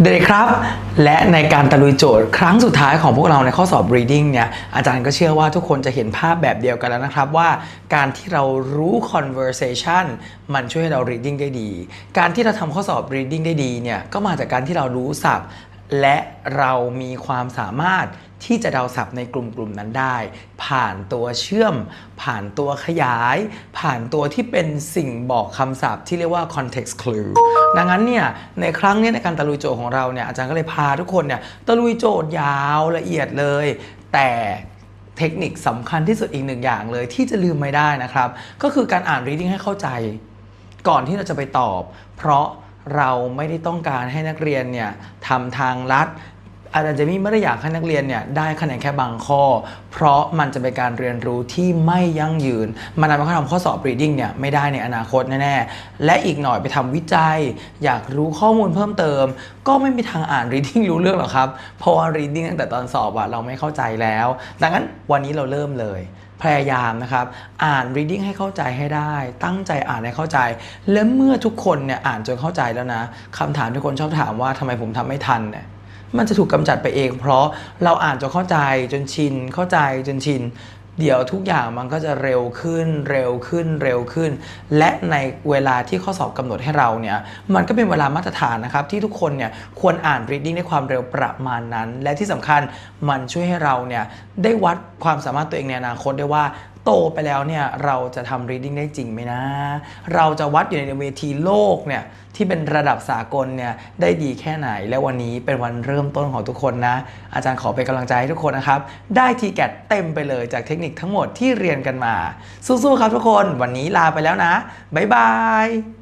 เด็กครับ และในการตะลุยโจทย์ครั้งสุดท้ายของพวกเราในข้อสอบ reading เนี่ยอาจารย์ก็เชื่อว่าทุกคนจะเห็นภาพแบบเดียวกันแล้วนะครับว่าการที่เรารู้ conversation มันช่วยให้เรา reading ได้ดี การที่เราทำข้อสอบ reading ได้ดีเนี่ยก็มาจากการที่เรารู้ศัพท์ และเรามีความสามารถที่จะเดาศัพท์ในกลุ่มกลุ่มนั้นได้ ผ่านตัวเชื่อม ผ่านตัวขยาย ผ่านตัวที่เป็นสิ่งบอกคำศัพท์ที่เรียกว่า context clue ดังนั้นเนี่ยในครั้งนี้ในการตะลุยโจทย์ของเราเนี่ยอาจารย์ก็เลยพาทุกคนเนี่ยตะลุยโจทย์ยาวละเอียดเลย แต่เทคนิคสำคัญที่สุดอีกหนึ่งอย่างเลยที่จะลืมไม่ได้นะครับ ก็คือการอ่าน reading ให้เข้าใจ ก่อนที่เราจะไปตอบ เพราะ เราไม่ได้ต้องการให้นักเรียนเนี่ยทำทางลัด อาจารย์เจะมีไม่ได้อยากให้นักเรียนเนี่ยได้คะแนนแค่บางข้อ เพราะมันจะเป็นการเรียนรู้ที่ไม่ยั่งยืน มันทำให้เขาทำข้อสอบ reading เนี่ยไม่ได้ในอนาคตแน่ๆ และอีกหน่อยไปทำวิจัย อยากรู้ข้อมูลเพิ่มเติม ก็ไม่มีทางอ่าน reading รู้เรื่องหรอกครับ เพราะว่า reading ตั้งแต่ตอนสอบอะเราไม่เข้าใจแล้ว ดังนั้นวันนี้เราเริ่มเลยพยายามนะครับ อ่าน reading ให้เข้าใจให้ได้ ตั้งใจอ่านให้เข้าใจ และเมื่อทุกคนเนี่ยอ่านจนเข้าใจแล้วนะคำถามที่คนชอบถามว่าทำไมผมทำไม่ทันเนี่ย มันจะถูกกำจัดไปเอง เพราะเราอ่านจนเข้าใจจนชินเข้าใจจนชิน เดี๋ยวทุกอย่างมันก็จะเร็วขึ้นเร็วขึ้นเร็วขึ้น และในเวลาที่ข้อสอบกำหนดให้เราเนี่ยมันก็เป็นเวลามาตรฐานนะครับ ที่ทุกคนเนี่ยควรอ่าน reading ในความเร็วประมาณนั้น และที่สำคัญมันช่วยให้เราเนี่ยได้วัดความสามารถตัวเองในอนาคตได้ว่า โตไปแล้วเนี่ยเราจะทำ reading ได้จริงไหมนะ เราจะวัดอยู่ในเวทีโลกเนี่ยที่เป็นระดับสากลเนี่ยได้ดีแค่ไหน และวันนี้เป็นวันเริ่มต้นของทุกคนนะ อาจารย์ขอเป็นกำลังใจให้ทุกคนนะครับ ได้ทีแกตเต็มไปเลยจากเทคนิคทั้งหมดที่เรียนกันมา สู้ๆครับทุกคน วันนี้ลาไปแล้วนะบ๊ายบาย